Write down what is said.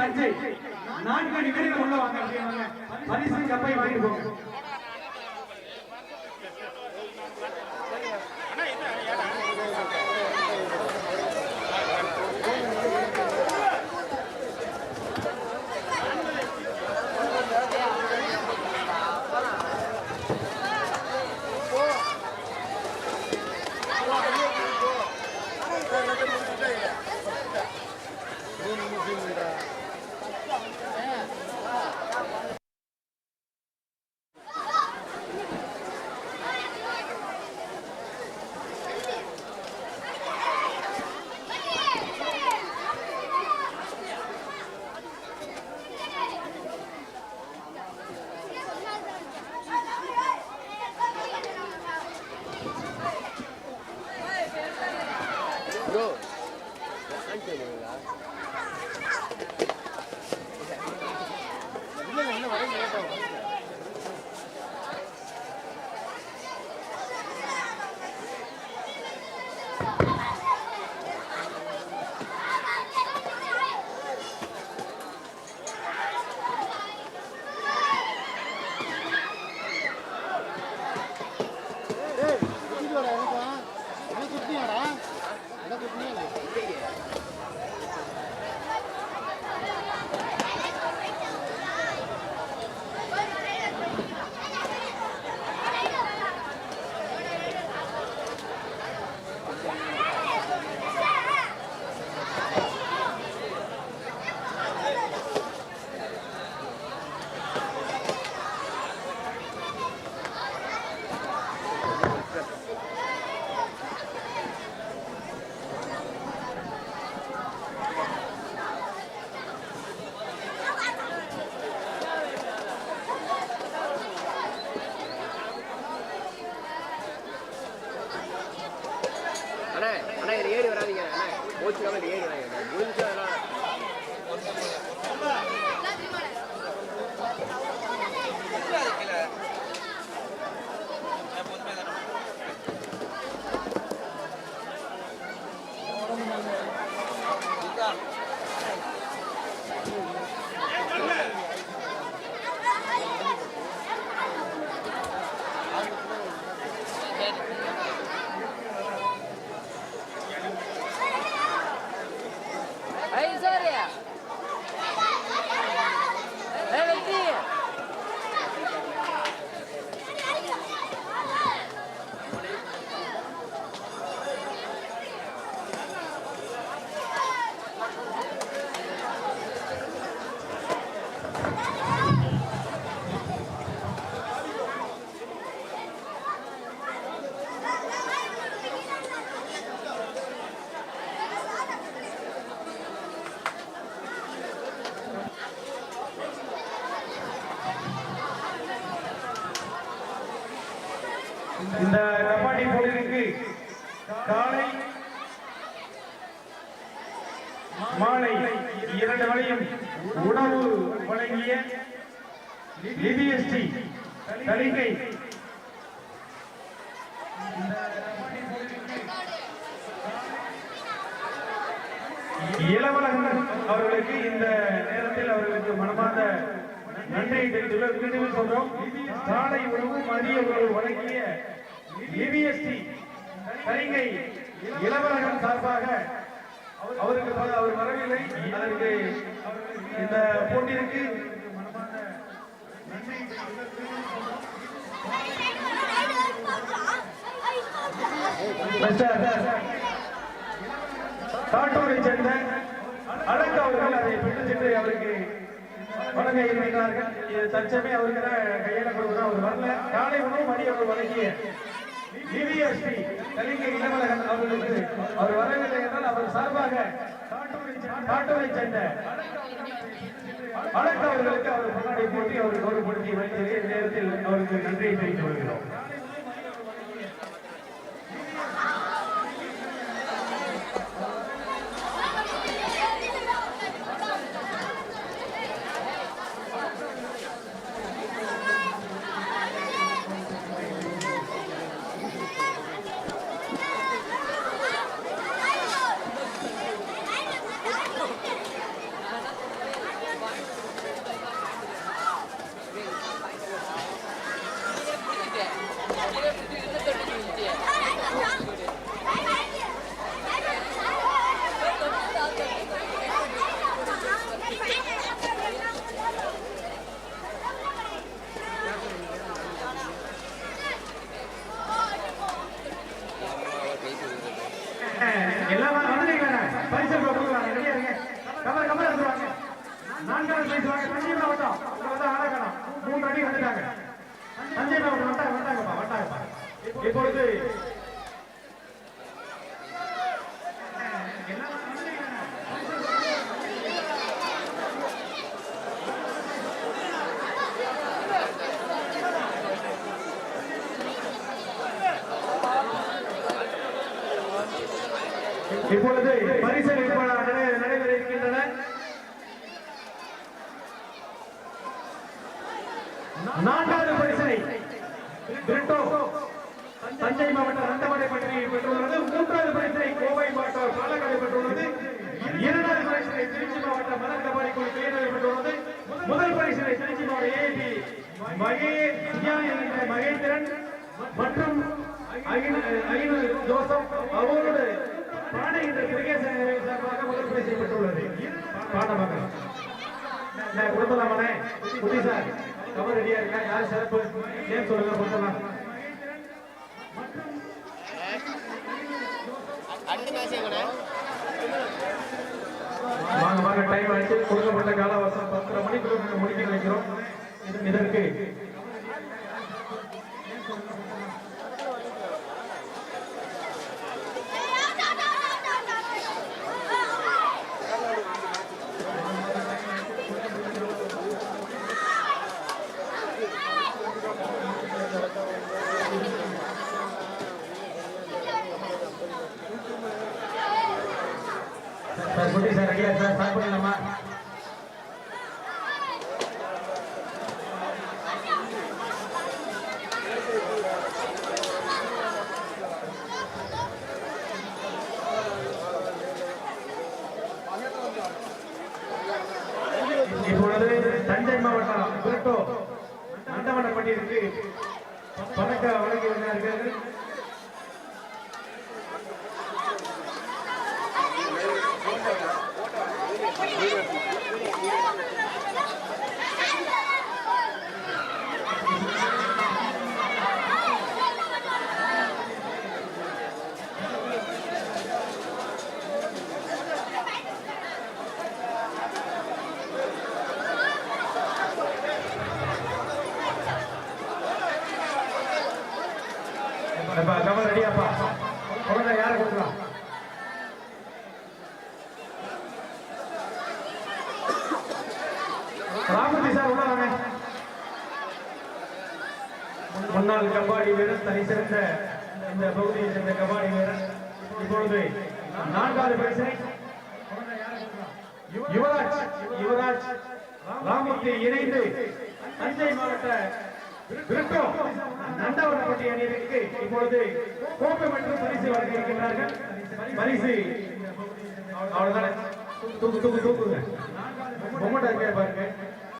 தஞ்சை நான்கு நிமிடங்கள் உள்ள வாங்க பரிசு கப்பை வாங்கிட்டு போங்க. காலை மாலை இரண்டு வரையும் உணவு வழங்கிய லிபிஎஸ்டி தலிகை இளவலகன் அவர்களுக்கு இந்த நேரத்தில் அவர்களுக்கு மனமார்ந்த நன்றியை தெரிவித்துள்ளோம் சாலை சொல்றோம் உணவு மதிய உணவு வழங்கிய லிபிஎஸ்டி கலிங்கை இளவரகன் சார்பாக அவருக்கு அவர் வரவில்லை. அதற்கு இந்த போட்டியிற்கு காட்டூரை சேர்ந்த அழகு அவர்கள் அதை பெற்று சென்று அவருக்கு வழங்க இருக்கிறார்கள் இது தற்சமே அவருக்கு கையில கொடுக்குறோம் அவர் வரல. காலை உணவு மணி அவர் வழங்கிய டிவிஎஸ்பி கலிங்க இளவலகன் அவர்களுக்கு அவர் வரவில்லை என்றால் அவர் சார்பாக காட்டூரை சென்ற அழகு அவர்களுக்கு அவர் முன்னாடி போட்டி அவர் கௌரவப்படுத்தி வைத்து நேரத்தில் அவருக்கு நன்றியை தெரிவித்து வருகிறோம் பரிசு கொடுக்குறாங்க. ரெடியா இருங்க கமர் கமர் எடுத்துவாங்க நான்காவது பிரைஸ் வாங்க. தஞ்சை மாவட்டம் இங்க வந்து ஆடகணம் மூன்று அடி வந்துட்டாங்க. தஞ்சை மாவட்டம் வந்தாங்க வந்தாங்கப்பா வந்தாங்கப்பா. இப்பொழுது இப்பொழுது பரிசு நடை- நடைபெற இருக்கின்றன நான்காவது பரிசனை தஞ்சை மாவட்டம் ரண்டமடை பற்றி பெற்றுள்ளது. மூன்றாவது பரிசனை கோவை மாவட்டம் பாலக்காடு பெற்றுள்ளது. இரண்டாவது பரிசனை திருச்சி மாவட்டம் மலர் குழு கிளியர்கள் பெற்றுள்ளது. முதல் பரிசனை திருச்சி மாவட்ட ஏபி மகே மகேந்திரன் மற்றும் அகில- ஜோசப் அவரோடு பானை என்ற கிரிக்கெட் சார்பாக முதல் பெற்றுள்ளது பாடமாக கொடுத்தலாமாண்ணே குட்டி சார் கவர் ரெடியா இருக்கா? யார் சிறப்பு? ஏன் சொல்லுங்க கொடுத்தலாம் வாங்க வாங்க டைம் ஆயிடுச்சு. கொடுக்கப்பட்ட கால அவசரம் பத்தரை மணிக்குள்ள முடிக்க நினைக்கிறோம் இதற்கு சார் குட்டி சார் ரெடியா சார் ஸ்டார்ட் பண்ணலாமா இப்பொழுது தஞ்சை மாவட்டம் பிரிட்டோ அண்டவனப்பட்டியிற்கு பதக்க வழங்கி வருகிறார்கள் கவர் குழந்தை யாரை கொடுக்கலாம் ராமதி சார் உள்ள வாங்க முன்னாள் கபாடி வீரர் தனி சிறந்த இந்த பகுதியை சேர்ந்த கபாடி வீரர். இப்பொழுது நான்காவது பரிசனை யுவராஜ் யுவராஜ் ராமூர்த்தி இணைந்து தஞ்சை மாவட்ட கிறிஸ்தோ போட்டி அணியிற்கு இப்பொழுது கோப்பை மற்றும் பரிசு வழங்க இருக்கின்றார்கள் பரிசு. அவ்வளவுதானே? தூக்கு தூக்கு தூக்குங்க. மொமெண்ட் இருக்கே பாருங்க.